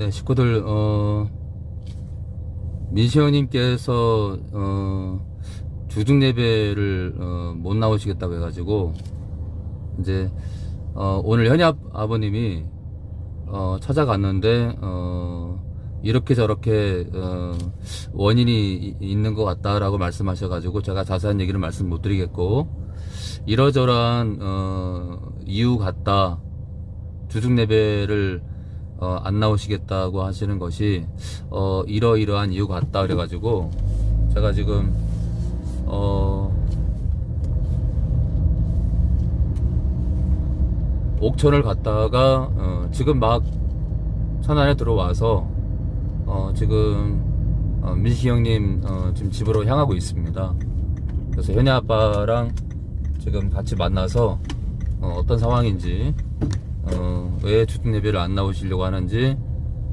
네, 식구들, 어, 민시현님께서, 어, 주중 예배를, 어, 못 나오시겠다고 해가지고, 이제, 어, 오늘 현이 아, 아버님이, 어, 찾아갔는데, 어, 이렇게 저렇게, 어, 원인이 이- 있는 것 같다라고 말씀하셔가지고, 제가 자세한 얘기를 말씀 못 드리겠고, 이러저러한, 어, 이유 같다. 주중 예배를 어, 안 나오시겠다고 하시는 것이 어, 이러이러한 이유 같다 그래가지고 제가 지금 어, 옥천을 갔다가 어, 지금 막 천안에 들어와서 어, 지금 어, 민식 형님 어, 지금 집으로 향하고 있습니다. 그래서 현이 아빠랑 지금 같이 만나서 어, 어떤 상황인지 어, 왜 주중 예배를 안 나오시려고 하는지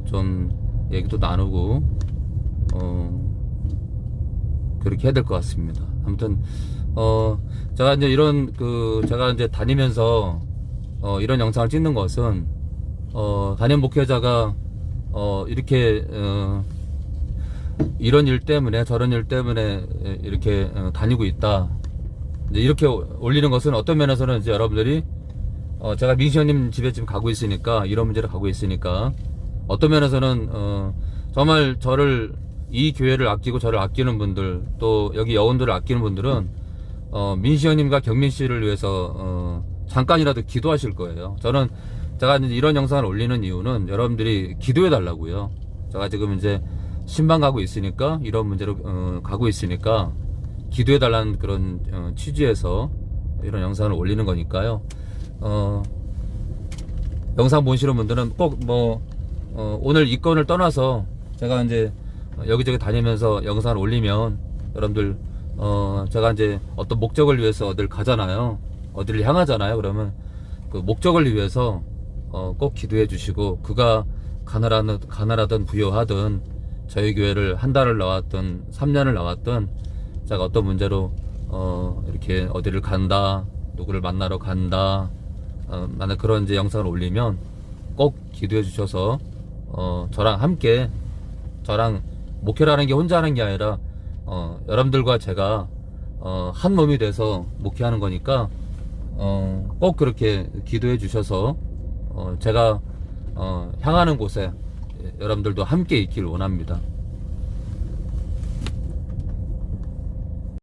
좀 얘기도 나누고 어, 그렇게 해야 될 것 같습니다. 아무튼 어, 제가 이제 이런 그 제가 이제 다니면서 어, 이런 영상을 찍는 것은 어, 단연 목회자가 어, 이렇게 어, 이런 일 때문에 저런 일 때문에 이렇게 어, 다니고 있다. 이렇게 올리는 것은 어떤 면에서는 이제 여러분들이 어, 제가 민시현님 집에 지금 가고 있으니까 이런 문제를 가고 있으니까 어떤 면에서는 어, 정말 저를 이 교회를 아끼고 저를 아끼는 분들 또 여기 여원들을 아끼는 분들은 어, 민시현님과 경민 씨를 위해서 어, 잠깐이라도 기도하실 거예요. 저는 제가 이런 영상을 올리는 이유는 여러분들이 기도해 달라고요. 제가 지금 이제 신방 가고 있으니까 이런 문제로 어, 가고 있으니까 기도해 달라는 그런 어, 취지에서 이런 영상을 올리는 거니까요. 어, 영상 보시는 분들은 꼭 뭐, 어, 오늘 이 건을 떠나서 제가 이제 여기저기 다니면서 영상을 올리면 여러분들, 어, 제가 이제 어떤 목적을 위해서 어딜 가잖아요. 어디를 향하잖아요. 그러면 그 목적을 위해서 어, 꼭 기도해 주시고 그가 가난하든, 가난하든 부여하든 저희 교회를 한 달을 나왔든 3년을 나왔든 제가 어떤 문제로 어, 이렇게 어디를 간다 누구를 만나러 간다 어, 만약 그런 이제 영상을 올리면 꼭 기도해 주셔서 어, 저랑 함께 저랑 목회라는 게 혼자 하는 게 아니라 어, 여러분들과 제가 어, 한 몸이 돼서 목회하는 거니까 어, 꼭 그렇게 기도해 주셔서 어, 제가 어, 향하는 곳에 여러분들도 함께 있길 원합니다.